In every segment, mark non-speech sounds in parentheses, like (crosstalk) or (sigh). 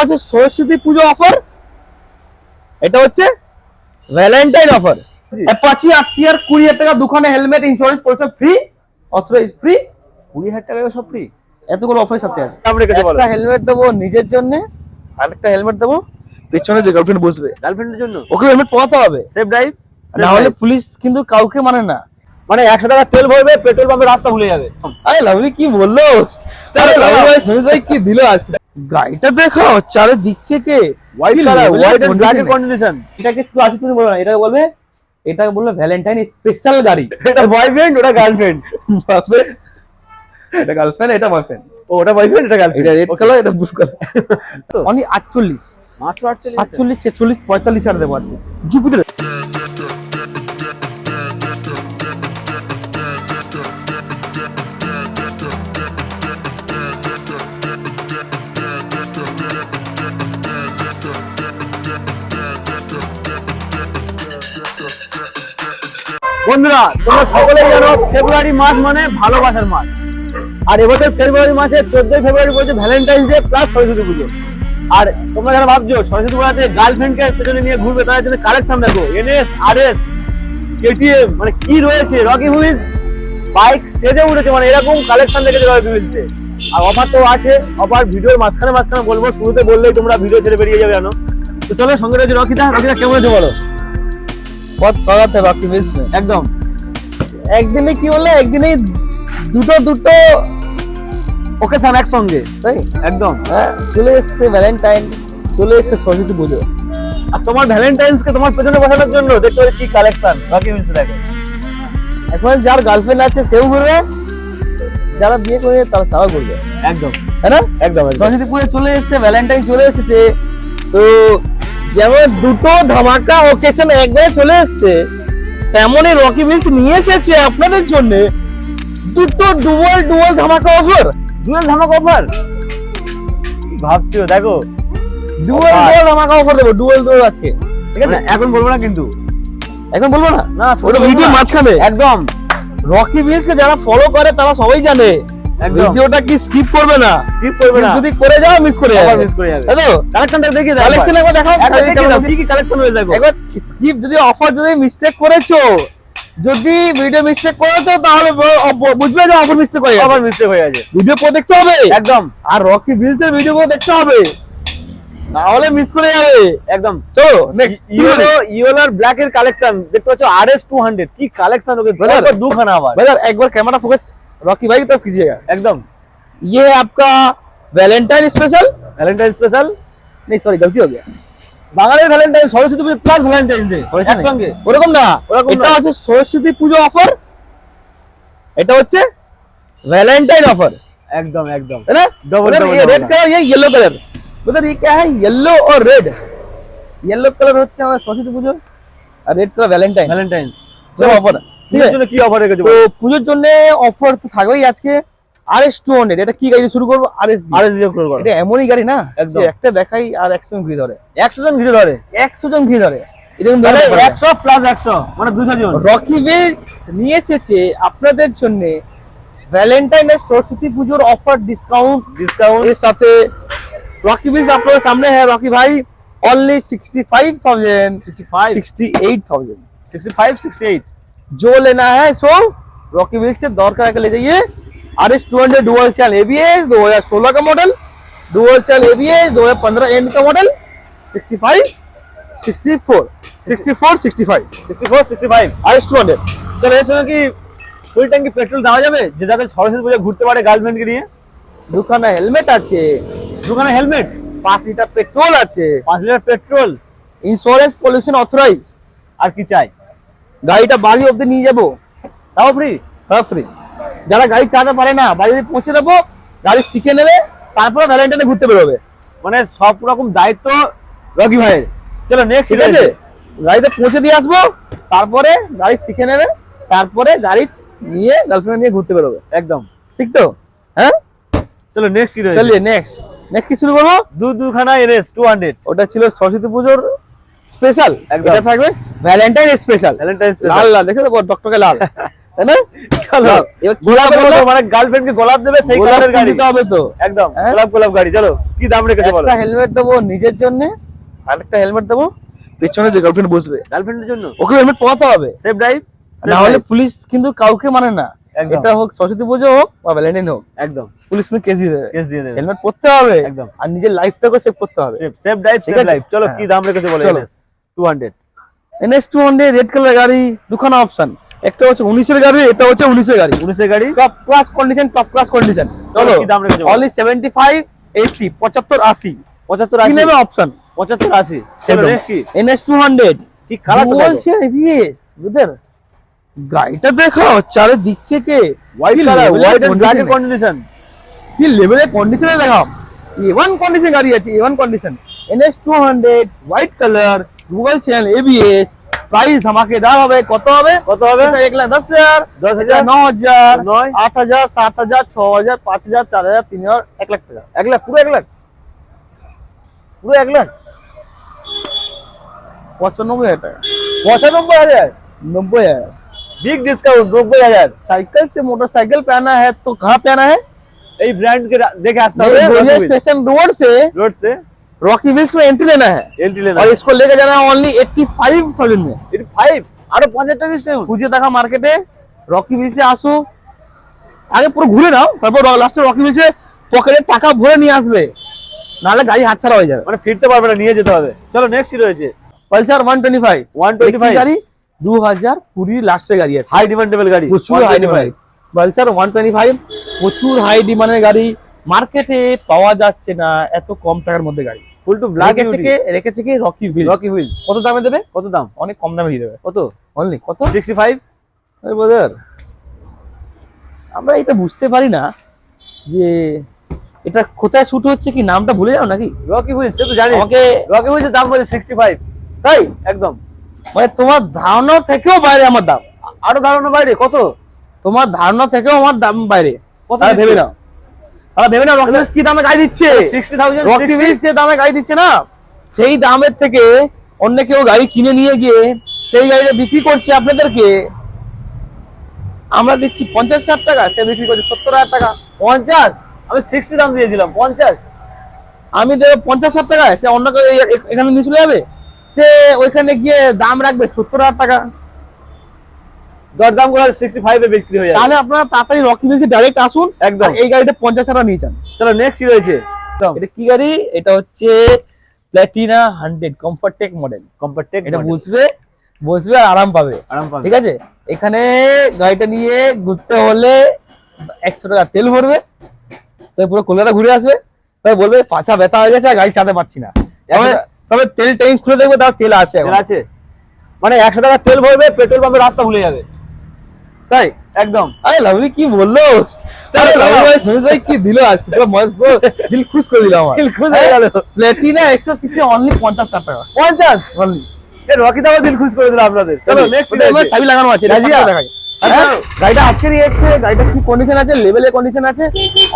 হচ্ছে সরস্বতী পুজো অফার এটা হচ্ছে ভ্যালেন্টাইন অফার অ্যাপাচি আরটিআর কুড়ি হাজার টাকা দুখানে হেলমেট ইন্স্যুরেন্স পড়ছে ফ্রি অথরাইজ ফ্রি কুড়ি হাজার টাকা সব ফ্রি এতগুলো অফারের সাথে আছে। একটা হেলমেট দেবো নিজের জন্য আর একটা হেলমেট দেবো। পেছনে যে গার্লফ্রেন্ড বসবে। গার্লফ্রেন্ডের জন্য? ওকে হেলমেট পরাতে হবে। সেফ ড্রাইভ না হলে পুলিশ কিন্তু কাউকে মানে না। মানে একশো টাকা তেল ভরবে পেট্রোল পাম্পে রাস্তা ভুলে যাবে। আরে লাভলি কি বলল? চলো, আরে লাভলি ভাই সুমিত ভাই কি দিল আজকে? গাড়িটা দেখো চারিদিক থেকে হোয়াইট কি কালার হোয়াইট এন্ড ব্ল্যাক এর condition। কন্ডিশন এটাকে শুধু তুমি বলবে না এটাকে বলবে ভ্যালেন্টাইন স্পেশাল গাড়ি। এটা বয়ফ্রেন্ড ওটা গার্লফ্রেন্ড এটা গার্লফ্রেন্ড এটা বয়ফ্রেন্ড ও ওটা বয়ফ্রেন্ড এটা এটা গার্লফ্রেন্ড রেড কালার এটা ব্লু কালার? অনলি আটচল্লিশ। মাত্র আটচল্লিশ। সাতচল্লিশ ছেচল্লিশ পঁয়তাল্লিশ আর দেবো আর জুপিটার বন্ধুরা তোমরা সকলেই জানো ফেব্রুয়ারি মাস মানে ভালোবাসার মাস আর এবছর ফেব্রুয়ারি মাসে চোদ্দই ফেব্রুয়ারি পড়ছে Valentine day plus Saraswati Puja আর তোমরা যারা ভাবছো সরস্বতী পুজোতে গার্লফ্রেন্ডকে পেছনে নিয়ে ঘুরবে তাদের জন্য কালেকশন দেখো এনএস আরএস কেটিএম মানে কি রয়েছে রকি হুইজ বাইক সেজে উঠেছে মানে এরকম কালেকশন দেখেছে রকি হুইলসে আর অফার তো আছে অফার ভিডিওর মাঝখানে মাঝখানে বলবো শুরুতে বললেই তোমরা ভিডিও ছেড়ে বেরিয়ে যাবে জানো তো চলো সঙ্গে রয়েছে রকিদা রকিদা কেমন আছে বলো बहुत स्वागत है रॉकी मिल्स में একদম একদিনে কি হলো একদিনে দুটো দুটো ওকেশন একসঙ্গে তাই? একদম। হ্যাঁ চলে এসছে ভ্যালেন্টাইন চলে এসছে সরস্বতী পুজো। আর তোমার ভ্যালেন্টাইন্স কে তোমার পেছনে বসানোর জন্য দেখতে কি কালেকশন মিলছে দেখো। এখন যার গার্লফ্রেন্ড আছে সেও ঘুরবে। যারা বিয়ে করে তারা সারা করবে একদম। তাই না? একদম একদম। সরস্বতী পুজো চলে এসেছে ভ্যালেন্টাইন চলে এসেছে। তো যেমন দুটো ধামাকা ওকেশন একবারে চলে এসেছে তেমনই রকি বিলস নিয়ে এসেছে আপনাদের জন্য দুটো ডুয়াল ডুয়াল ধামাকা অফার ডুয়াল ধামাকা অফার ভাবছ দেখো। ডুয়াল। ডুয়াল ধামাকা অফার দেবো ডুয়াল ডুয়াল আজকে। ঠিক আছে? মানে এখন বলব না কিন্তু। এখন বলব না? না ওটা ভিডিও মাঝখানে। একদম। রকি বিলস কে যারা ফলো করে তারা সবাই জানে। ভিডিওটা কি স্কিপ করবে না? স্কিপ করবে না। যদি করে যাও মিস করে যাবে। মিস করে যাবে। কালেকশনটা দাও কালেকশন একবার। দেখাও। কি কি কালেকশন হয়ে যাবে? একবার স্কিপ যদি অফার যদি মিস্টেক করেছ যদি ভিডিও মিস্টেক তো তাহলে বুঝবে যে অফার মিস্টেক হয়ে অফার মিস্টেক হয়ে গেছে। ভিডিও দেখতে হবে? একদম। আর রকি বিলস এর ভিডিও দেখতে হবে? না হলে মিস করে যাবে। একদম। চলো নেক্সট ইওলো ইওলার ব্ল্যাক এর কালেকশন দেখতে পাচ্ছ আরএস 200 কি কালেকশন ওকে ব্রাদার দুখানা আবার। ব্রাদার একবার ক্যামেরা ফোকাস रॉकी भाई की कीजिएगा एकदम ये आपका वैलेंटाइन स्पेशल वैलेंटाइन स्पेशल नहीं সরি গলতি হয়ে গেল বাঙালির ভ্যালেন্টাইন সরস্বতী পুজো প্লাস ভ্যালেন্টাইন ডে একসঙ্গে। ওরকম না। ওরকম এটা হচ্ছে সরস্বতী পুজো অফার এটা হচ্ছে ভ্যালেন্টাइन ऑफर एकदम एकदम है ना डबल ये रेड कलर ये येलो कलर मतलब ये क्या है येलो और रेड येलो হচ্ছে আমাদের সরস্বতী পুজো আর রেড কালার ভ্যালেন্টাইন ভ্যালেন্টাইন সব অফার পুজোর জন্য অফার তো থাকবেই আজকে আর টু হান্ড্রেড এটা কি গাড়ি শুরু করব? আর এস করব এটা এমনই গাড়ি না? একটা দেখাই আর একশো জন ঘিরে ধরে। একশো জন ঘিরে ধরে? একশো জন ঘিরে ধরে। নিয়ে এসেছে আপনাদের জন্য ভ্যালেন্টাইন সরস্বতী পুজোর অফার ডিসকাউন্ট ডিসকাউন্ট এর সাথে রকি বেস আপনাদের সামনে হ্যাঁ রকি ভাই only sixty five thousand sixty five sixty eight thousand sixty five sixty eight जो लेना है सो रॉकी व्हील्स से दौड़ करा के ले जाइए R S two hundred dual channel ABS दो हजार सोलह का मॉडल डुअल चैल एबीएस दो हजार पंद्रह एंड का model sixty five sixty four sixty four sixty five 64 65 R S two hundred চলো এর সঙ্গে কি ফুল ট্যাঙ্কি পেট্রোল দেওয়া যাবে যে যাতে সরস্বতী পুজো ঘুরতে পারে গার্লফ্রেন্ডকে নিয়ে দুখানা হেলমেট আছে দোকানে হেলমেট পাঁচ লিটার পেট্রোল আছে 5 litre petrol insurance pollution authorise আর কি চাই গাড়িটা বাড়ি অব্দি নিয়ে যাব। তাও ফ্রি তাও ফ্রি যারা গাড়ি চালাতে পারে না বাড়ি পৌঁছে দেবো গাড়ি শিখে নেবে তারপরে ভ্যালেন্টাইনে ঘুরতে বেরোবে। মানে সব রকম দায়িত্ব রকি ভাইয়ের। চলো নেক্সট ঠিক আছে। গাড়িতে। পৌঁছে দিয়ে আসব তারপরে গাড়ি শিখে নেবে তারপরে গাড়ি নিয়ে গার্লফ্রেন্ড নিয়ে ঘুরতে বেরোবে। একদম। ঠিক তো? হ্যাঁ? চলো নেক্সট কি চলিয়ে নেক্সট নেক্সট কি শুরু করব? দু দুখানা এনএস 200 ওটা ছিল সরস্বতী পুজোর স্পেশাল। এটা থাকবে ভ্যালেন্টাইন স্পেশাল। ভ্যালেন্টাইন্স লাল লাল দেখে তো টকটকে লাল? তাই না? চলো? মানে গার্লফ্রেন্ডকে গোলাপ দেবে সেই গোলাপ কালারের গাড়ি। দিতে হবে তো। একদম হ্যাঁ? গোলাপ গোলাপ গাড়ি চলো কি দাম রেখেছো বলো? একটা হেলমেট দেবো নিজের জন্য আরেকটা হেলমেট দেবো পেছনে যে গার্লফ্রেন্ড বসবে। গার্লফ্রেন্ডের জন্য? ওকে হেলমেট পরাতে হবে। সেফ ড্রাইভ না হলে পুলিশ কিন্তু কাউকে মানে না। এটা হোক সরস্বতী পুজো হোক বা ভ্যালেন্টাইন হোক একদম। পুলিশ কিন্তু কেস দিয়ে দেবে। কেস দিয়ে দেবে। হেলমেট পরতে হবে একদম। আর নিজের লাইফটাকে সেভ করতে হবে। সেফ ড্রাইভ আছে? ড্রাইভ চলো। কি দাম রেখেছো বলো। NS 200 NS two hundred red colour গাড়ি দুখানা অপশন একটা হচ্ছে উনিশের গাড়ি এটা হচ্ছে উনিশের গাড়ি। 19 এর গাড়ি? Top class condition top class condition চলো কি দাম রেখেছো? অনলি সেভেন্টি ফাইভ এইটটি পঁচাত্তর আশি। 75 কি নেবে অপশন 75 80 চলো নেক্সট কি এনএস টু হান্ড্রেড কি কালার বলছে এবিএস বুঝলেন গাড়িটা দেখো চারিদিক থেকে হোয়াইট কালার কন্ডিশন কি লেভেলের কন্ডিশনে দেখাও? এ কন্ডিশন গাড়ি আছে এ one two hundred white colour Google channel ABS price আমাকে দেওয়া কত হবে? এক লাখ দশ হাজার দশ হাজার? ন হাজার নয়? আট হাজার সাত হাজার ছ হাজার পাঁচ হাজার চার হাজার তিন হাজার এক লাখ টাকা। এক লাখ পুরো এক লাখ? পুরো এক লাখ? পঁচানব্বই হাজার টাকা। পঁচানব্বই হাজার? নব্বই হাজার। বিগ ডিসকাউন্ট নব্বই হাজার साइकिल से मोटरसाइकिल पे आना है तो कहाँ पे आना है এই ब्रांड के रा- দেখে আসতে হবে गोरिया स्टेशन रोड से रोड से रॉकी विल्स में एंट्री लेना है এন্ট্রি लेना और इसको लेके जाना है ओनली एट्टी फाइव थाउजेंड में এটি ফাইভ আরো পাঁচ হাজার টাকা ডিসকাউন্ট খুঁজে দেখা মার্কেটে রকি বিলসে আসো আগে পুরো ঘুরে নাও তারপর লাস্টে রকি বিলসে পকেটে টাকা ভরে নিয়ে আসবে নাহলে গাড়ি হাতছাড়া হয়ে যাবে মানে ফিরতে পারবে না নিয়ে যেতে হবে চলো নেক্সট কি রয়েছে পালসার ওয়ান টোয়েন্টি ফাইভ 125 গাড়ি দু হাজার কুড়ি লাস্টের গাড়ি আছে। হাই ডিমান্ডেবল গাড়ি। প্রচুর high demand Pulsar one twenty five প্রচুর হাই ডিমান্ডের গাড়ি। মার্কেটে পাওয়া যাচ্ছে না এত কম টাকার মধ্যে গাড়ি। ফুল টু ব্ল্যাক রেখেছে কে? রেখেছে কি? রকি হুইল রকি হুইল কত দামে দেবে? কত দাম? অনেক কম দামে দিয়ে দেবে। কত? অনলি কত? সিক্সটি ফাইভ আমরা এটা বুঝতে পারি না যে এটা কোথায় শুট হচ্ছে কি? নামটা ভুলে যাও নাকি? রকি হুইল সে তো জানি আমাকে রকি হুইল দাম বলে সিক্সটি ফাইভ তাই? একদম। মানে তোমার ধারণা থেকেও বাইরে আমার দাম। আরও ধারণা বাইরে কত? তোমার ধারণা থেকেও আমার দাম বাইরে। তারা ভেবে? নাও। তারা ভেবে নাও রকি কি দামে গাড়ি দিচ্ছে? থাউজেন্ড যে দামে গাড়ি দিচ্ছে না সেই দামের থেকে অন্য কেউ গাড়ি কিনে নিয়ে গিয়ে সেই গাড়িটা বিক্রি করছে আপনাদেরকে। আমরা দিচ্ছি পঞ্চাশ হাজার টাকা সে বিক্রি করছে সত্তর হাজার টাকা। পঞ্চাশ? আমি সিক্সটি দাম দিয়েছিলাম পঞ্চাশ। আমি দেবো পঞ্চাশ হাজার টাকা সে অন্য কেউ এখানে নিয়ে চলে যাবে? সে ওইখানে গিয়ে দাম রাখবে সত্তর হাজার টাকা। দরদাম করে সিক্সটি ফাইভে বিক্রি হয়ে তাহলে আপনারা তাড়াতাড়ি রকি মিলসে ডাইরেক্ট আসুন একদম। এই গাড়িটা পঞ্চাশ হাজার নিয়ে যান। চলো নেক্সট রয়েছে? এটা কি গাড়ি? এটা হচ্ছে Platina hundred comfort tech model comfort এটা বসবে বসবে আর আরাম পাবে। আরাম পাবে। ঠিক আছে? এখানে গাড়িটা নিয়ে ঘুরতে হলে একশো টাকা তেল ভরবে তবে পুরো কলকাতা ঘুরে আসবে। তবে বলবে পাছা ব্যথা হয়ে গেছে আর গাড়ি চালাতে পারছি না। তবে তেল খুলে দেখবে তার তেল আছে তেল আছে? মানে একশো টাকা তেল ভরবে পেট্রোল পাম্পে রাস্তা ভুলে যাবে। তাই? একদম। আরে লাভলি কি বলল? চলো লাভলি ভাই সুমিত ভাই কি দিল আজকে পুরো মস্ত পুরো দিল খুশ করে দিল আমার। দিল খুশ হয়ে গেল। প্লেটিনা একশো সিসি অনলি পঞ্চাশ হাজার টাকা। পঞ্চাশ? অনলি এ রকি দাও দিল খুশ করে দিল আপনাদের। চলো নেক্সট চাবি লাগানো আছে দেখাই। গাড়িটা আজকে এসেছে গাড়িটা কি কন্ডিশন আছে লেভেলে কন্ডিশন আছে?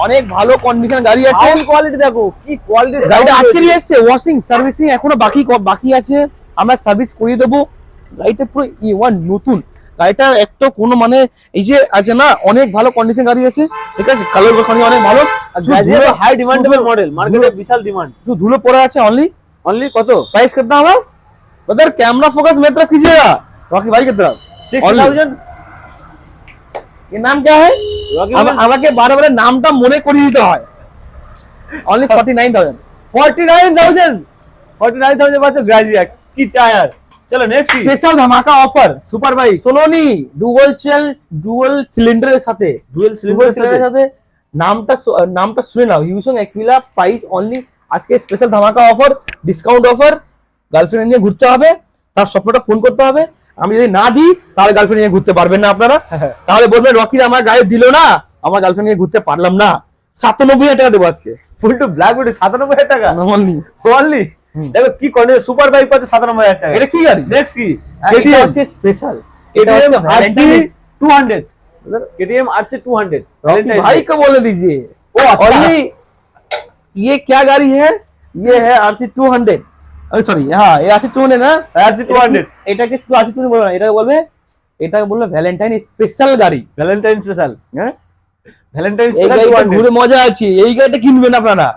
অনেক ভালো কন্ডিশন গাড়ি আছে। সাউন্ড কোয়ালিটি দেখো কি কোয়ালিটি গাড়িটা আজকে এসেছে ওয়াশিং সার্ভিসিং এখনও বাকি বাকি আছে। আমরা সার্ভিস করিয়ে দেবো। গাড়িটা পুরো e ই নতুন। গাড়িটা একটা কোনো মানে এই যে আছে না অনেক ভালো কন্ডিশন গাড়ি আছে। ঠিক আছে? কালার কন্ডিশন অনেক ভালো। হাই ডিমান্ডেবল মডেল মার্কেটে বিশাল ডিমান্ড শুধু ধুলো পরে আছে অনলি অনলি কত? প্রাইস কত আমরা ব্রাদার ক্যামেরা ফোকাস মেত্রা কিজিয়েগা বাকি ভাই কত 6000 এর নাম কে হয়? আমাকে বারবার নামটা মনে করিয়ে দিতে হয়। Only forty nine thousand forty nine thousand forty nine thousand পাচ্ছে গ্রাজুয়েট কি চায় আর? চলো নেক্সট স্পেশাল ধামাকা অফার সুপার বাইক সোলোনি ডুয়াল চেল ডুয়াল সিলিন্ডারের সাথে। ডুয়াল সিলিন্ডারের সাথে। নামটা নামটা শুনে নাও। ইউসং অ্যাকুইলা প্রাইস অনলি আজকে স্পেশাল ধামাকা অফার ডিসকাউন্ট অফার গার্লফ্রেন্ড নিয়ে ঘুরতে হবে। তার স্বপ্নটা পূরণ করতে হবে। আমি যদি না দিই তাহলে গার্লফ্রেন্ড নিয়ে ঘুরতে পারবেন না আপনারা। (laughs) তাহলে বলবেন রকি আমার গায়ে দিল না আমার গার্লফ্রেন্ড নিয়ে ঘুরতে পারলাম না। সাতানব্বই হাজার টাকা দেবো আজকে। ফুল টু ব্ল্যাক বিউটি সাতানব্বই হাজার টাকা? অনলি অনলি দেখো কি করে সুপার বাইক পাচ্ছে সাতানব্বই হাজার টাকা এটা কি গাড়ি? নেক্সট কি? এটা হচ্ছে স্পেশাল এটা হচ্ছে আরসি 200 কেটিএম আরসি 200 भाई বলে बोल ও ओ ইয়ে ये क्या गाड़ी है ये है টু হান্ড্রেড সরি হ্যাঁ এই আছে টু না আছে টু এটাকে শুধু আছে টু বলবে না এটা বলবে এটা বলবে ভ্যালেন্টাইন স্পেশাল গাড়ি। ভ্যালেন্টাইন স্পেশাল হ্যাঁ? ভ্যালেন্টাইন এই গাড়িটা ঘুরে মজা আছে এই গাড়িটা কিনবেন আপনারা।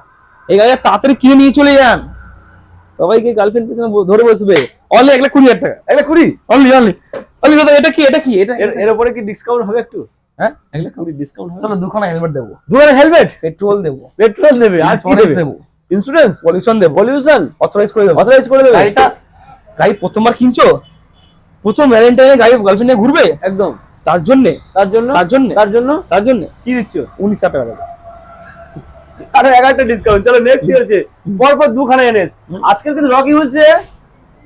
এই গাড়িটা তাড়াতাড়ি কিনে নিয়ে চলে যান। সবাইকে গার্লফ্রেন্ড পিছনে ধরে বসবে। অনলি এক লাখ কুড়ি হাজার টাকা। এক কুড়ি? অনলি অনলি অনলি দাদা এটা কি? এটা কি? এটা এর উপরে কি ডিসকাউন্ট হবে একটু? হ্যাঁ? ডিসকাউন্ট হবে। চলো দুখানা হেলমেট দেবো। দুখানা হেলমেট পেট্রোল দেবো। পেট্রোল দেবে। আর দেবো। ইন্স্যুরেন্স পলিউশন দেবো। পলিউশন অথরাইজ করে দেবো। অথরাইজ করে দেবে। গাড়িটা গাড়ি প্রথমবার কিনছো? প্রথম ভ্যালেন্টাইনে গাড়ি গার্লফ্রেন্ড নিয়ে ঘুরবে? একদম। তার জন্য? তার জন্য? তার জন্য? তার জন্য? তার জন্য? কি দিচ্ছ? উনিশ হাজার টাকা দেবো। আরও এগারোটা ডিসকাউন্ট চলো নেক্সট কি হচ্ছে পরপর দুখানা এনএস আজকের কিন্তু রকি হচ্ছে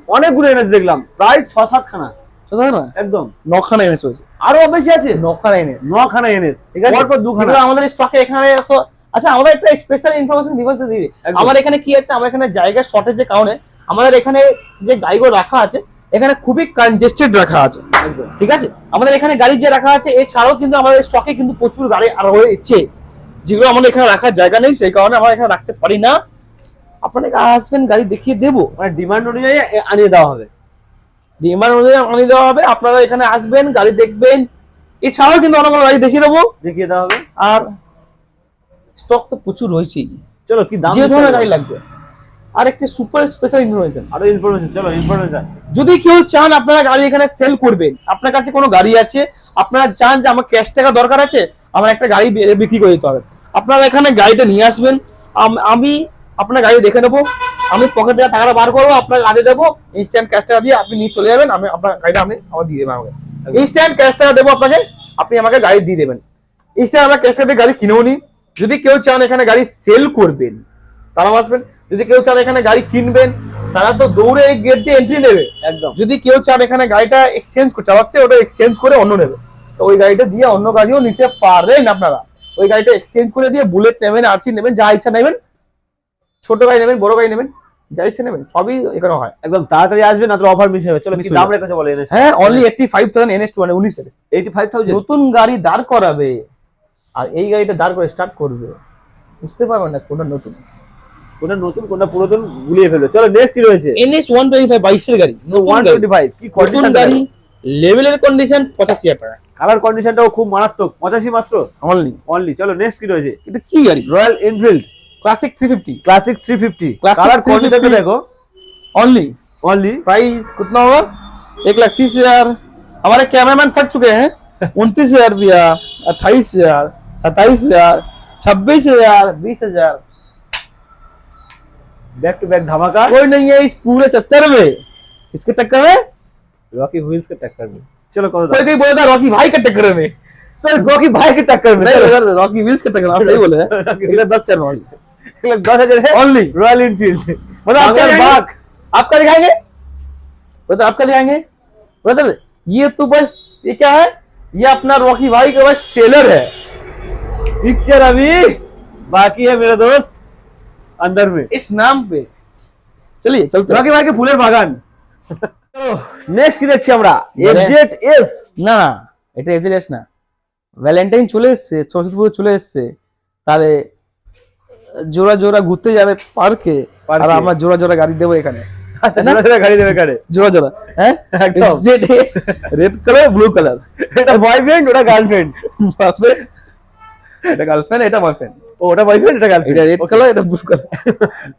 অনেকগুলো এনএস দেখলাম। প্রায় ছ সাত খানা একদম। নখানা এনেস হয়েছে। আরও বেশি আছে? নখানা এনেস নখানা এনএস ঠিক আছে? পরপর দুখানা। আমাদের স্টকে এখানে তো আচ্ছা আমাদের একটা স্পেশাল ইনফরমেশন দিবস দিবি একদম। আমার এখানে কি আছে? আমার এখানে জায়গা শর্টেজের কারণে আমাদের এখানে যে গাড়িগুলো রাখা আছে এখানে খুবই কনজেস্টেড রাখা আছে। ঠিক আছে? আমাদের এখানে গাড়ি যে রাখা আছে এছাড়াও কিন্তু আমাদের স্টকে কিন্তু প্রচুর গাড়ি আর রয়েছে যেগুলো আমাদের এখানে রাখার জায়গা নেই সেই কারণে আমরা এখানে রাখতে পারি না। আপনাকে আসবেন গাড়ি দেখিয়ে দেবো। মানে ডিমান্ড অনুযায়ী আনিয়ে দেওয়া হবে। ডিমান্ড অনুযায়ী আনিয়ে দেওয়া হবে। আপনারা এখানে আসবেন গাড়ি দেখবেন। এছাড়াও কিন্তু অনেক গাড়ি দেখিয়ে দেবো। দেখিয়ে দেওয়া হবে। আর স্টক তো প্রচুর রয়েছেই। চলো কি দাম যে ধরনের গাড়ি লাগবে। আর একটি সুপার স্পেশাল ইনফরমেশন আরও ইনফরমেশন চলো ইনফরমেশন যদি কেউ চান আপনারা গাড়ি এখানে সেল করবেন আপনার কাছে কোনো গাড়ি আছে আপনারা চান যে আমার ক্যাশ টাকা দরকার আছে আমার একটা গাড়ি বিক্রি করে দিতে হবে। আপনারা এখানে গাড়িটা নিয়ে আসবেন আমি আপনার গাড়ি দেখে নেব আমি পকেট থেকে টাকাটা বার করব আপনার গাড়ি দেবো ইনস্ট্যান্ট ক্যাশ টাকা দিয়ে আপনি নিয়ে চলে যাবেন আমি আপনার গাড়িটা আমি আমার দিয়ে দেবেন আমাকে। ইনস্ট্যান্ট ক্যাশ টাকা দেবো আপনাকে আপনি আমাকে গাড়ি দিয়ে দেবেন। ইনস্ট্যান্ট আমরা ক্যাশ টাকা দিয়ে গাড়ি কিনেও নি যদি কেউ চান এখানে গাড়ি সেল করবেন তারাও আসবেন। যদি কেউ চান এখানে গাড়ি কিনবেন তারা তো দৌড়ে এই গেট দিয়ে এন্ট্রি নেবে। একদম। যদি কেউ চান এখানে গাড়িটা এক্সচেঞ্জ চালাচ্ছে ওটা এক্সচেঞ্জ করে অন্য নেবে। তো ওই গাড়িটা দিয়ে অন্য গাড়িও নিতে পারেন আপনারা। ওই গাড়িটা এক্সচেঞ্জ করে দিয়ে বুলেট নেবেন আরসি নেবেন যা ইচ্ছা নেবেন। ছোট গাড়ি নেবেন বড় গাড়ি নেবেন যা ইচ্ছা নেবেন সবই এখানে হয়। একদম তাড়াতাড়ি আসবে না তো অফার মিস হবে। চলো কি দাম। রেখেছে বলে হ্যাঁ only eighty five thousand NS two মানে উনিশের। এইটি ফাইভ থাউজেন্ড নতুন গাড়ি দাঁড় করাবে। আর এই গাড়িটা দাঁড় করে স্টার্ট করবে বুঝতে পারবেন না কোনটা নতুন কোনটা নতুন কোনটা পুরাতন গুলিয়ে ফেলবে চলো নেক্সট কি রয়েছে এনএস ওয়ান টোয়েন্টি ফাইভ বাইশের গাড়ি ওয়ান টোয়েন্টি ফাইভ কি নতুন কন্ডিশন গাড়ি লেভেলের কন্ডিশন পঁচাশি হাজার টাকা কালার কন্ডিশনটাও খুব মারাত্মক পঁচাশি মাত্র অনলি অনলি চলো নেক্সট কি রয়েছে এটা কি গাড়ি Royal Enfield Classic three fifty Classic 350 Classic colour 350 condition देखो ओनली ओनली प्राइस कितना होगा एक लाख तीस हजार हमारे कैमरामैन थक चुके हैं उनतीस हजार रुपया अट्ठाईस हजार सत्ताईस हज़ार छब्बीस हज़ार बीस हज़ार। बैक टू बैक धमाका? कोई नहीं है इस पूरे चक्कर में। इसके टक्कर में? रॉकी व्हील्स के टक्कर में। चलो कौन कोई कोई बोला था रॉकी भाई के टक्कर में। सर रॉकी भाई के टक्कर में। रॉकी व्हील्स के टक्कर आप सही बोले हैं। दस हज़ार वाली दस हज़ार है? ओनली रॉयल इनफील्ड मतलब आपका? आपका दिखाएँगे? ब्रदर आपका दिखाएँगे? ब्रदर ये तो बस ये क्या है? ये अपना रॉकी भाई का बस ट्रेलर है। पिक्चर अभी बाकी है मेरा दोस्त अंदर में इस नाम पे चलिए चलते हैं। রকি ভাইকে ফুলের বাগান নেক্সট কি দেখছি আমরা মানে- এফজেড এস না না এটা এফজিএস না ভ্যালেন্টাইন চলে এসছে সরস্বতী পুজো চলে এসছে তাহলে জোড়া জোড়া ঘুরতে যাবে পার্কে আর পার্কে। আমরা জোড়া জোড়া গাড়ি দেবো এখানে আচ্ছা না গাড়ি দেবে কারে জোড়া জোড়া হ্যাঁ একদম। FZS red colour blue colour এটা বয়ফ্রেন্ড ওটা গার্লফ্রেন্ড এটা গার্লফ্রেন্ড এটা বয়ফ্রেন্ড ও ওটা বয়ফ্রেন্ড এটা এটা গার্লফ্রেন্ড রেড কালার এটা ব্লু কালার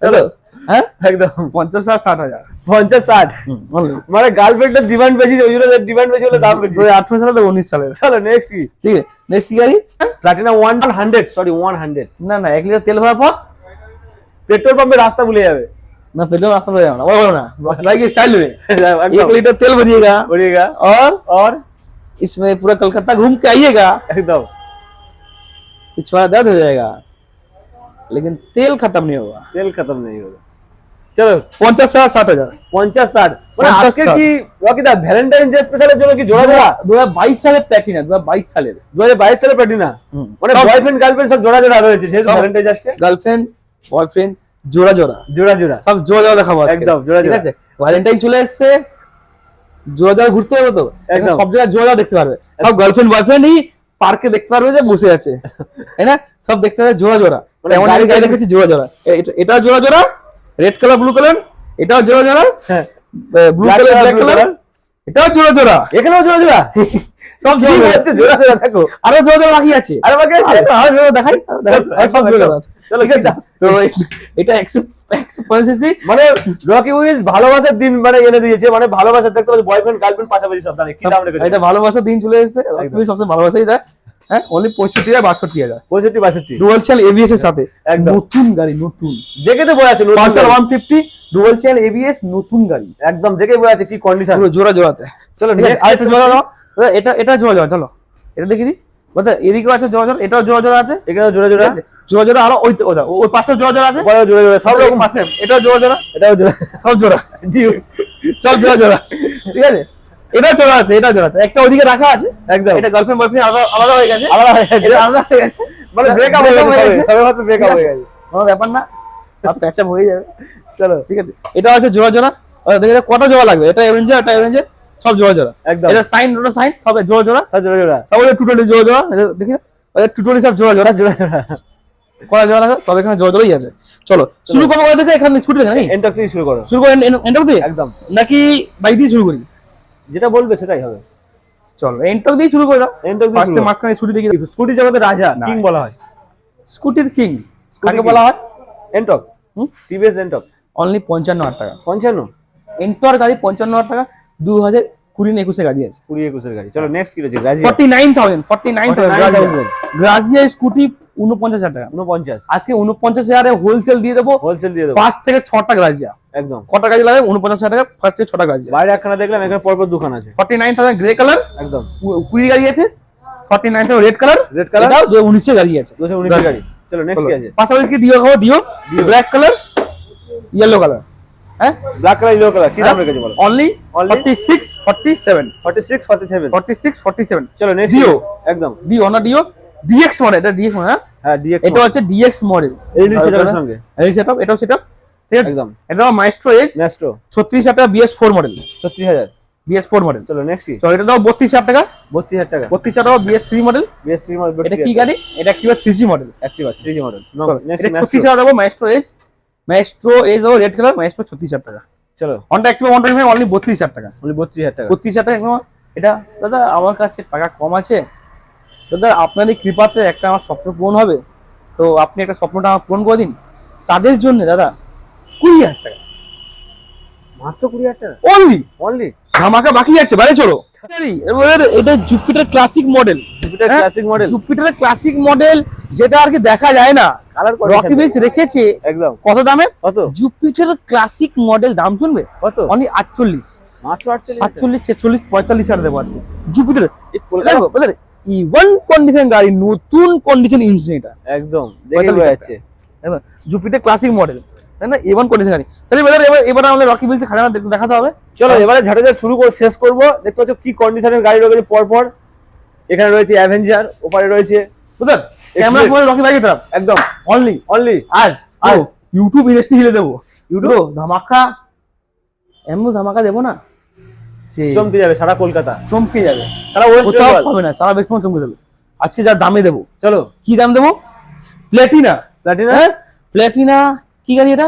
চলো হ্যাঁ একদম পঞ্চাশ হাজার ষাট হাজার পঞ্চাশ ষাট only। মানে গার্লফ্রেন্ডের ডিমান্ড বেশি ওই জন্য ডিমান্ড বেশি হলে দাম বেশি দু হাজার আঠারো সালে তো উনিশ সালের চলো নেক্সট কি ঠিক আছে নেক্সট গাড়ি Platina one hundred sorry one hundred না না এক লিটার তেল ভরার পর পেট্রোল পাম্পে রাস্তা ভুলে যাবে ना पेट्रोल रास्ता में जाना वो ना बाइक स्टाइल में एक একদম लीटर तेल भरिएगा बढ़िएगा और और इसमें पूरा कलकत्ता घूम के आइएगा एकदम पिछवाड़ा दर्द हो जाएगा लेकिन तेल खत्म नहीं होगा তেল খতম नहीं होगा চলো পঞ্চাশ হাজার ষাট হাজার পঞ্চাশ ষাট মানে পঞ্চাশ আজকে ষাট। কি রকি দা ভ্যালেন্টাইন ডে স্পেশালের জন্য কি জোড়া জোড়া দু হাজার বাইশ সালের প্ল্যাটিনা দু হাজার বাইশ সালের দু হাজার বাইশ সালে প্লাটিনা মানে বয়ফ্রেন্ড গার্লফ্রেন্ড সব জোড়া জোড়া রয়েছে যেহেতু সব- ভ্যালেন্টাইন যাচ্ছে গার্লফ্রেন্ড বয়ফ্রেন্ড জোড়া জোড়া জোড়া জোড়া সব জোড়া জোড়া দেখাবো আজকে। একদম, জোড়া ঠিক জোড়া। আছে ভ্যালেন্টাইন চলে এসছে জোড়া জোড়া ঘুরতে হবে তো এখন একদম। সব জায়গায় জোড়া জোড়া দেখতে পারবে সব গার্লফ্রেন্ড বয়ফ্রেন্ডই পার্কে দেখতে পারবে যে বসে আছে। তাই না? সব দেখতে পাবে জোড়া জোড়া। মানে এমন গাড়ি গাড়ি দেখেছি জোড়া জোড়া। এটা- এটাও জোড়া জোড়া রেড কালার ব্লু কালার এটাও জোড়া জোড়া হ্যাঁ। ব্লু কালার ব্ল্যাক কালার এটাও জোড়া জোড়া। এখানেও জোড়া জোড়া। (laughs) সব কি জোড়া জোড়া জোড়া জোড়া দেখো। আরও জোড়া জোড়া বাকি আছে। আরে বাকি আছে? আরও জোড়া দেখাই দেখাই, সব জোড়া চলো ঠিক আছে। তো এটা মানে রকি উইজ ভালোবাসার দিন মানে এনে দিয়েছে। মানে ভালোবাসার দেখতে পাচ্ছি বয়ফ্রেন্ড গার্লফ্রেন্ড পাশাপাশি সব দাঁড়িয়ে কি দাম রেখেছে? এটা ভালোবাসা দিন চলে এসেছে। তুমি ভালোবাসাই দেয়। হ্যাঁ অনলি পঁয়ষট্টি হাজার বাষট্টি হাজার। পঁয়ষট্টি বাষট্টি। ডুয়াল চ্যানেল এবিএস এর সাথে। নতুন গাড়ি নতুন। দেখে তো বোঝা Pulsar one fifty dual channel ABS নতুন গাড়ি। একদম দেখে বোঝা যাচ্ছে কি কন্ডিশন জোড়া জোড়াতে। চলো আরেকটা জোড়া দাদা, এটা এটা জোড়া জোড়া চলো। এটা দেখি দি। বলতে এদিকেও আছে জোড়া জোড়া এটাও জোড়া জোড়া আছে। এখানে জোড়া জোড়া। আছে? জোড়া জোড়া আরও ওই ওই পাশে জোড়া জোড়া আছে? ওপরেও জোড়া জোড়া সব রকম। পাশে এটাও জোড়া জোড়া? এটাও জোড়া। সব জোড়া? সব জোড়া জোড়া। ঠিক আছে? এটাও জোড়া আছে এটা জোড়া আছে। একটা ওইদিকে রাখা আছে? একদম। এটা গার্লফ্রেন্ড বয়ফ্রেন্ড আলাদা আলাদা হয়ে গেছে? আলাদা হয়ে গেছে। এটা আলাদা হয়ে গেছে? মানে ব্রেকআপ হয়ে গেছে সবে মাত্র ব্রেকআপ হয়ে গেছে। কোনো ব্যাপার না। সব প্যাচআপ হয়ে যাবে। চলো। ঠিক আছে? এটা আছে জোড়া জোড়া। দেখে এটা কটা জোড়া লাগবে? এটা অ্যাভেঞ্জার এটা অ্যাভেঞ্জার সব জোড়া জোড়া। একদম। এটা সাইন ওটা সাইন সব জোড়া জোড়া। সব জোড়া জোড়া। সব টুটোলি জোড়া জোড়া দেখি টুটোলি সব জোড়া জোড়া। জোড়া জোড়া। কটা জোড়া লাগবে সব এখানে জোড়া জোড়াই আছে। চলো শুরু করব কোথা থেকে? এখানে স্কুটি থেকে নাকি? এন্টক থেকে শুরু করো। শুরু করে এন্টক দিয়ে একদম। নাকি বাইক দিয়ে শুরু করি? যেটা বলবে সেটাই হবে। চলো এন্টক দিয়ে শুরু করে দাও। এন্টক দিয়ে ফার্স্টে মাঝখানে স্কুটি দেখি। স্কুটি জগতের রাজা কিং বলা হয়। স্কুটির কিং কাকে বলা হয়? এন্টক? টিভিএস এন্টক অনলি পঞ্চান্ন হাজার টাকা। পঞ্চান্ন? এন্টর গাড়ি পঞ্চান্ন হাজার টাকা। দু হাজার কুড়ি না একুশে গাড়ি আছে। কুড়ি একুশের গাড়ি। চলো নেক্সট কি রয়েছে? Grazia forty nine thousand forty nine 49,000 Grazia scooty উনপঞ্চাশ হাজার টাকা। উনপঞ্চাশ আজকে উনপঞ্চাশ হাজারে হোলসেল দিয়ে দেবো। হোলসেল দিয়ে দেবো। পাঁচ থেকে ছটা গ্রাজিয়া একদম। কটা গাড়ি লাগবে? উনপঞ্চাশ হাজার টাকা ফার্স্ট থেকে ছটা গ্রাজিয়া বাইরে একখানা দেখলাম এখানে পরপর দোকান আছে। Forty nine thousand grey colour একদম। কুড়ি গাড়ি আছে। Forty nine thousand red colour red colour দু উনিশে গাড়ি আছে। দুশো উনিশের গাড়ি। চলো নেক্সট কি আছে? পাশাপাশি কি ডিও খাব Dio black colour yellow colour হ্যাঁ? ব্ল্যাক কালার ইলো কালার কি দাম রেখেছে বলো? Only Only? Forty six forty seven forty six forty seven forty six forty seven চলো নেক্সট Dio। একদম। ডিও না ডিও ডিএক্স মডেল এটা ডিএক্স মডেল হ্যাঁ? হ্যাঁ ডিএক্স এটা হচ্ছে ডিএক্স মডেল এলডি সেটআপের সঙ্গে। এই সেটআপ এটাও সেটআপ ঠিক আছে? একদম। এটা মাইস্ট্রো এজ ম্যাস্ট্রো ছত্রিশ হাজার টাকা বিএস ফোর মডেল চলো নেক্সট তো এটা দাও বত্রিশ হাজার টাকা। বত্রিশ হাজার টাকা। বত্রিশ হাজার টাকা BS three model BS three model এটা কি গাড়ি? এটা কি three G model Activa three G model এটা ছত্রিশ হাজার দেবো মাইস্ট্রো এজ মাইস্ট্রো এজ যাব রেড কালার মাইস্ট্রো ছত্রিশ হাজার টাকা। চলো। অনটা একটু অন ফাইভ অনলি বত্রিশ হাজার টাকা। Only বত্রিশ হাজার টাকা। বত্রিশ হাজার টাকা একদম। এটা দাদা আমার কাছে টাকা কম আছে। দাদা আপনার এই কৃপাতে একটা আমার স্বপ্ন পূরণ হবে। তো আপনি একটা স্বপ্নটা আমার পূরণ করে দিন। তাদের জন্য দাদা কুড়ি হাজার টাকা। মাত্র কুড়ি হাজার টাকা? অনলি অনলি ধামাকা বাকি যাচ্ছে বাইরে চলো। এবার এটা Jupiter Classic model Jupiter? Classic model জুপিটারের Classic model যেটা আর কি দেখা যায় না। রকি বিচ রেখেছে। একদম। কত দামে? কত? জুপিটার ক্লাসিক মডেল দাম শুনবে? কত? অনলি আটচল্লিশ। সাতচল্লিশ ছেচল্লিশ পঁয়তাল্লিশ দেবো আর কি জুপিটার দেখো বুঝলে কন্ডিশন গাড়ি নতুন কন্ডিশন ইঞ্জিন এটা। একদম জুপিটার ক্লাসিক মডেল তাই না? ইভন কন্ডিশন গাড়ি। তাহলে এবার এবার এবার আমাদের রকি বিলস খাজানা দেখাতে হবে। চলো এবারে ঝাড়ে শুরু করে শেষ করব। দেখতে পাচ্ছ কি কন্ডিশনের গাড়ি রয়েছে এখানে রয়েছে অ্যাভেঞ্জার ওপারে রয়েছে বুঝলেন? ক্যামেরা ফোনে রকি বাইকের তরফ একদম। অনলি অনলি আজ। আজ। আজ ইউটিউব ইন্ডাস্ট্রি হিলে দেবো। ইউটিউব ধামাকা এমন ধামাকা দেবো না চমকে যাবে সারা কলকাতা। চমকে যাবে। সারা ওয়েস্ট বেঙ্গল পাবে না সারা চমকে দেবে আজকে যা দামে দেবো। চলো। কি দাম দেবো? প্ল্যাটিনা প্লাটিনা হ্যাঁ? প্ল্যাটিনা কি গাড়ি এটা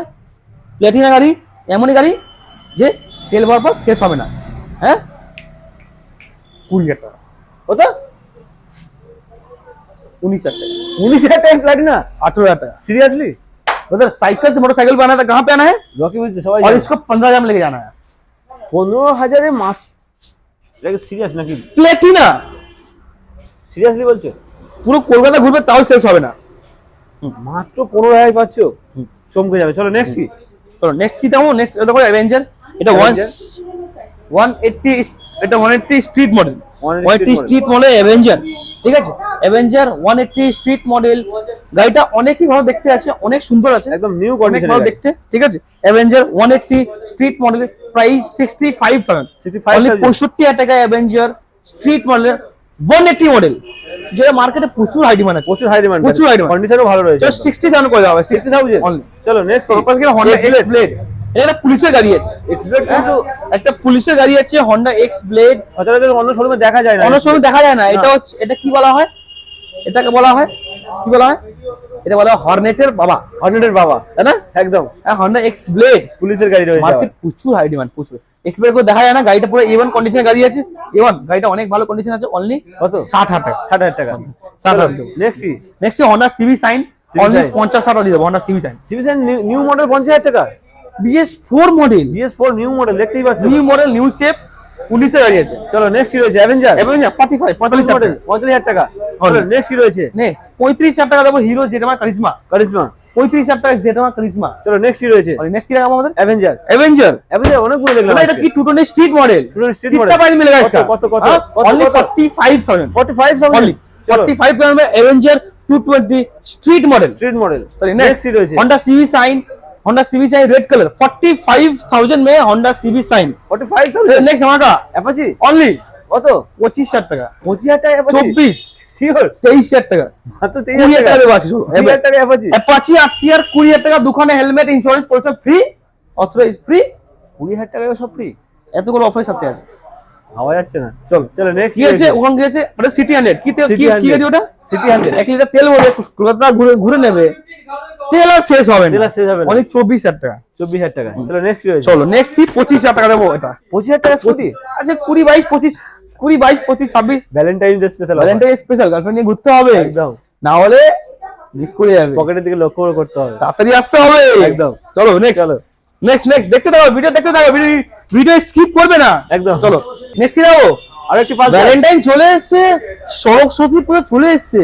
প্ল্যাটিনা গাড়ি এমনই গাড়ি যে তেল ভরার পর শেষ হবে না হ্যাঁ কুড়ি হাজার টাকা কত उन्नीस हजार टाका उन्नीस हजार टाइम प्लाटिना अठारह हजार टाका সিরিয়াসলি उधर साइकिल से मोटरसाइकिल पे आना था कहाँ पे आना है রকি বলছে সবাই और इसको पंद्रह हजार में लेके जाना है পনেরো হাজারে মাত্র এটা সিরিয়াস নাকি প্লেটিনা সিরিয়াসলি বলছো পুরো কলকাতা ঘুরবে তাও শেষ হবে না মাত্র পনেরো হাজার পাচ্ছ হুম। চমকে যাবে। চলো নেক্সট কি? চলো নেক্সট কি দাম নেক্সট এটা কোন অ্যাভেঞ্জার এটা ওয়ান 180 এটা 180 street model 180 street model Avenger ঠিক আছে? অ্যাভেঞ্জার 180 স্ট্রিট মডেল গাড়িটা অনেকই ভালো দেখতে আছে অনেক সুন্দর আছে। একদম নিউ কন্ডিশন ভালো দেখতে। ঠিক আছে? অ্যাভেঞ্জার 180 স্ট্রিট মডেল প্রাইস 65000 65000 65 টাকা অ্যাভেঞ্জার স্ট্রিট মডেল 180 মডেল যেটা মার্কেটে প্রচুর হাই ডিমান্ড আছে। প্রচুর হাই ডিমান্ড প্রচুর হাই ডিমান্ড কন্ডিশনও ভালো রয়েছে। করে 60000 অনলি চলো নেক্সট সরপাস এক্স ব্লেড এটা পুলিশের গাড়ি আছে। এক্স ব্লেড কিন্তু একটা পুলিশের গাড়ি আছে হ্যাঁ? এক্স ব্লেড সচরাচর অন্য শোরুমে দেখা যায় না। অন্য শোরুমে দেখা যায় না। এটা হচ্ছে এটা কি বলা হয়? এটাকে বলা হয়? কি বলা হয়? এটা বলা হয় হর্নেটের বাবা। হর্নেটের বাবা। তাই না? একদম। হর্না এক্স ব্লেড পুলিশের গাড়ি রয়েছে মার্কেট প্রচুর হাই ডিমান্ড প্রচুর। করে দেখা যায় না গাড়িটা পুরো কন্ডিশনের গাড়ি আছে। গাড়িটা অনেক ভালো কন্ডিশন আছে অনলি কত? ষাট হাজার টাকা। ষাট হাজার টাকা। ষাট হাজার next next CB Shine only. পঞ্চাশ ষাট দিয়ে দেবো Honda CB Shine new model পঞ্চাশ হাজার টাকা? BS four model BS four new model দেখতেই পাচ্ছ। নিউ মডেল নিউ শেপ উনিশের গাড়ি আছে। চলো নেক্সট রয়েছে? অ্যাভেঞ্জার এবং ফর্টি ফাইভ পঁয়তাল্লিশ মডেল পঁয়তাল্লিশ হাজার টাকা। নেক্সট রয়েছে? নেক্সট পঁয়ত্রিশ হাজার টাকা দেবো হিরো জেটামা কারিজমা কারিশমা চলো নেক্সট রয়েছে? নেক্সট কি অ্যাভেঞ্জার অ্যাভেঞ্জার অ্যাভেঞ্জার অনেকগুলো স্ট্রিট মডেল স্ট্রিট মডেল 45000 45000 45000 মে অ্যাভেঞ্জার স্ট্রিট রয়েছে? Honda CV Shine Honda CV Shine red colour 45000 মে Honda CV সাইন 45000 নেক্সট আমাটা অ্যাপাচি অনলি কত? 25,000 টাকা। পঁচিশ হাজার টাকা অ্যাপাচি 24 শিওর 23,000 টাকা। মাত্র তেইশ হাজার টাকা। কুড়ি হাজার টাকা অ্যাপাচি 20,000 টাকা দুখানে helmet insurance free authorise free কুড়ি হাজার টাকা সব ফ্রি এতগুলো অফারের সাথে আছে। ভাবা যাচ্ছে না। চল চলো নেক্সট কি আছে ওখানে ওটা সিটি হান্ড্রেড কি কি কি গাড়ি ওটা? সিটি হান্ড্রেড এক লিটার তেল ভরে কলকাতা ঘুরে ঘুরে নেবে। তেল আর শেষ হবে তেল আর শেষ হবে। অনেক চব্বিশ হাজার টাকা। চব্বিশ হাজার টাকা। চলো নেক্সট চলো নেক্সট পঁচিশ হাজার টাকা দেবো এটা। পঁচিশ হাজার টাকা স্কুটি আচ্ছা কুড়ি বাইশ পঁচিশ কুড়ি বাইশ পঁচিশ ছাব্বিশ। Valentine Day special Valentine special girlfriend নিয়ে ঘুরতে হবে। একদম। না হলে মিস করে যাবে। পকেটের দিকে লক্ষ্য করে করতে হবে। তাড়াতাড়ি আসতে হবে। একদম। চলো নেক্সট চলো। নেক্সট নেক্সট দেখতে থাকো ভিডিও দেখতে থাকো ভিডিও ভিডিও স্কিপ করবে না। একদম। চলো নেক্সট কি যাব? আর একটি ভ্যালেন্টাইন চলে এসেছে সরস্বতী পুজো চলে এসছে।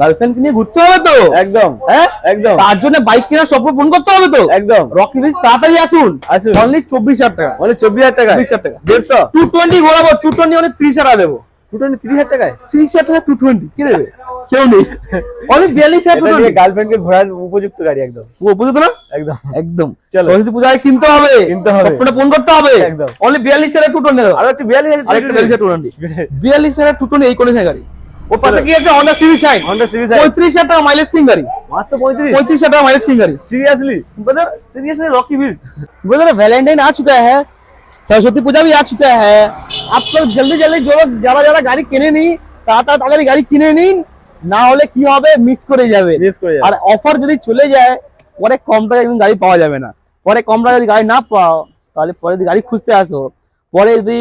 গার্লফ্রেন্ড নিয়ে ঘুরতে হবে তো? একদম হ্যাঁ? একদম। তার জন্য বাইক কেনার স্বপ্ন পূরণ করতে হবে তো? একদম। রকি বিচ তাড়াতাড়ি আসুন। আসুন। অনলি চব্বিশ হাজার টাকা। মানে চব্বিশ হাজার টাকা চব্বিশ হাজার টাকা। দেড়শো? টু টোয়েন্টি ঘোরাবো টু টোয়েন্টি অনেক ত্রিশ হাজার দেবো। দুটো ত্রিশ হাজার টাকায়? ত্রিশ হাজার টাকা টু টোয়েন্টি কি দেবে? কেউ নেই। (laughs) অনেক বিয়াল্লিশ হাজার টু টোয়েন্টি গার্লফ্রেন্ডকে ঘোরার উপযুক্ত গাড়ি একদম। বুঝতো না? একদম। একদম। সরস্বতী পূজায় কিনতে হবে। কিনতে হবে। স্বপ্নটা পূরণ করতে হবে। একদম। অনলি বিয়াল্লিশ হাজার টু টোয়েন্টি আরও একটি বিয়াল্লিশ হাজার বিয়াল্লিশ হাজার টু টোয়েন্টি (laughs) বিয়াল্লিশ হাজার টু টোয়েন্টি এই কন্ডিশন গাড়ি। ওর পাশে কি আছে Honda CB Shine Honda series পঁয়ত্রিশ হাজার টাকা মাইলেজ কিং গাড়ি মাত্র পঁয়ত্রিশ पैंतीस हजार माइलेज की गाड़ी seriously brother seriously Rocky Wheels brother Valentine आ चुका है सरस्वती पूजा भी आ चुका है आप लोग जल्दी जल्दी जो लोग যারা যারা গাড়ি কিনে নি তাড়াতাড়ি তাড়াতাড়ি গাড়ি কিনে নিন না হলে কি হবে মিস করে যাবে মিস করে যাবে। আর অফার যদি চলে যায় পরে কম টাকায় কিন্তু গাড়ি পাওয়া যাবে না পরে কম টাকায় যদি গাড়ি না পাও তাহলে পরে যদি গাড়ি খুঁজতে আসো পরে যদি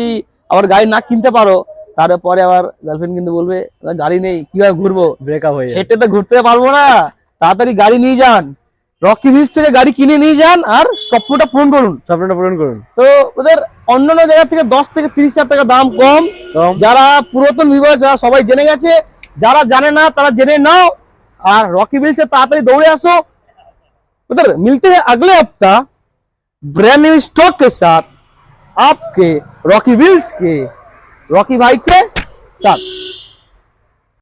আবার গাড়ি না কিনতে পারো তারপরে আবার গার্লফ্রেন্ড কিন্তু বলবে গাড়ি নেই কিভাবে ঘুরবো ব্রেকআপ হয়ে যাবে হেঁটে তো ঘুরতে পারবো না তাড়াতাড়ি গাড়ি নিয়ে যান রকি ভিজ থেকে গাড়ি কিনে নিয়ে যান আর স্বপ্নটা পূরণ করুন স্বপ্নটা পূরণ করুন তো ওদের অন্যান্য জায়গা থেকে দশ থেকে তিরিশ হাজার টাকা দাম কম কম। যারা পুরাতন বিভাগ যারা সবাই জেনে গেছে যারা জানে না তারা জেনে নাও আর রকি ভিল से তাড়াতাড়ি দৌড়ে আসো उधर मिलते हैं अगले हफ्ता ब्रांड न्यू स्टॉक के साथ आपके रॉकी व्हील्स के রকি ভাইকে সাত